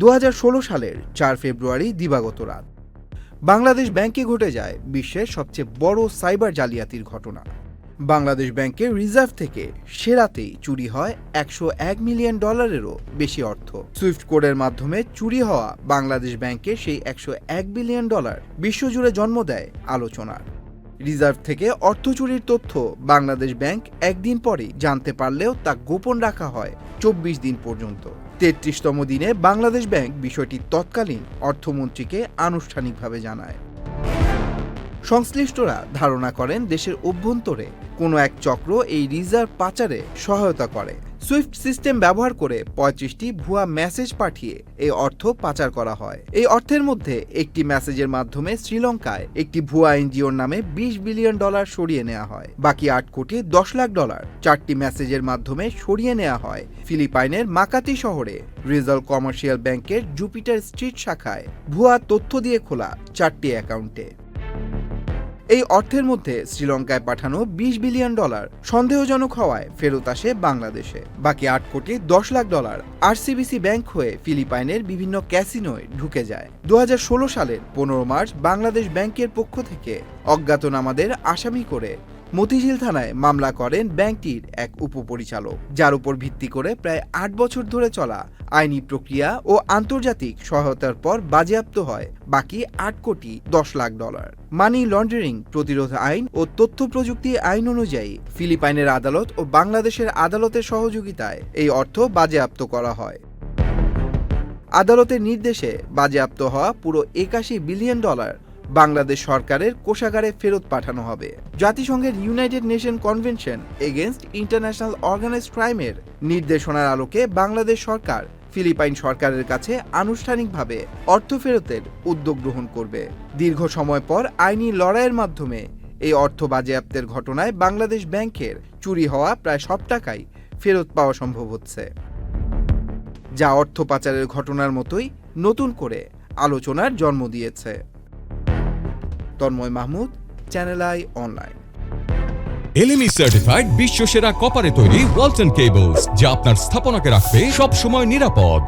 দু হাজার ষোলো সালের চার ফেব্রুয়ারি দিবাগত রাত। বাংলাদেশ ব্যাংকে ঘটে যায় বিশ্বের সবচেয়ে বড় সাইবার জালিয়াতির ঘটনা। বাংলাদেশ ব্যাংকের রিজার্ভ থেকে সেরাতেই চুরি হয় একশো এক মিলিয়ন ডলারেরও বেশি অর্থ। সুইফট কোডের মাধ্যমে চুরি হওয়া বাংলাদেশ ব্যাংকের সেই একশো এক বিলিয়ন ডলার বিশ্বজুড়ে জন্ম দেয় আলোচনার। রিজার্ভ থেকে অর্থ চুরির তথ্য বাংলাদেশ ব্যাংক একদিন পরেই জানতে পারলেও তা গোপন রাখা হয় চব্বিশ দিন পর্যন্ত। তেত্রিশতম দিনে বাংলাদেশ ব্যাংক বিষয়টি তৎকালীন অর্থমন্ত্রীকে আনুষ্ঠানিকভাবে জানায়। সংশ্লিষ্টরা ধারণা করেন, দেশের অভ্যন্তরে কোনো এক চক্র এই রিজার্ভ পাচারে সহায়তা করে। সুইফট সিস্টেম ব্যবহার করে পঁয়ত্রিশটি ভুয়া মেসেজ পাঠিয়ে এই অর্থ পাচার করা হয়। এই অর্থের মধ্যে একটি মেসেজের মাধ্যমে শ্রীলঙ্কায় একটি ভুয়া এনজিওর নামে বিশ বিলিয়ন ডলার সরিয়ে নেওয়া হয়। বাকি আট কোটি দশ লাখ ডলার চারটি মেসেজের মাধ্যমে সরিয়ে নেওয়া হয় ফিলিপাইনের মাকাতি শহরে। রিজাল কমার্শিয়াল ব্যাংকের জুপিটার স্ট্রিট শাখায় ভুয়া তথ্য দিয়ে খোলা চারটি অ্যাকাউন্টে। এই অর্থের মধ্যে শ্রীলঙ্কায় পাঠানো বিশ বিলিয়ন ডলার সন্দেহজনক হওয়ায় ফেরত আসে বাংলাদেশে। বাকি আট কোটি দশ লাখ ডলার আরসিবিসি ব্যাংক হয়ে ফিলিপাইনের বিভিন্ন ক্যাসিনোয় ঢুকে যায়। দু হাজার ষোলো সালের পনেরো মার্চ বাংলাদেশ ব্যাংকের পক্ষ থেকে অজ্ঞাতনামাদের আসামি করে মতিঝিল থানায় মামলা করেন ব্যাংকটির এক উপপরিচালক, যার উপর ভিত্তি করে প্রায় আট বছর ধরে চলা আইনি প্রক্রিয়া ও আন্তর্জাতিক সহায়তার পর বাজেয়াপ্ত হয় বাকি আট কোটি দশ লাখ ডলার। মানি লন্ডারিং প্রতিরোধ আইন ও তথ্য প্রযুক্তি আইন অনুযায়ী ফিলিপাইনের আদালত ও বাংলাদেশের আদালতের সহযোগিতায় এই অর্থ বাজেয়াপ্ত করা হয়। আদালতের নির্দেশে বাজেয়াপ্ত হওয়া পুরো একাশি বিলিয়ন ডলার বাংলাদেশ সরকারের কোষাগারে ফেরত পাঠানো হবে। জাতিসংঘের united nation convention against international organize ক্রাইমের নির্দেশনার আলোকে বাংলাদেশ সরকার ফিলিপাইন সরকারের কাছে আনুষ্ঠানিকভাবে অর্থ ফেরতের উদ্যোগ গ্রহণ করবে। দীর্ঘ সময় পর আইনি লড়াইয়ের মাধ্যমে এই অর্থ বাজেয়াপ্তের ঘটনায় বাংলাদেশ ব্যাংকের চুরি হওয়া প্রায় সব টাকাই ফেরত পাওয়া সম্ভব হচ্ছে। যা অর্থ পাচারের ঘটনার মতোই নতুন করে আলোচনার জন্ম দিয়েছে। Tanmoy Mahmud channel I online LME certified বিশ্ব সেরা কপারে তৈরি ওয়ালটন কেবলস যা আপনার স্থাপনাকে রাখবে সব সময় নিরাপদ।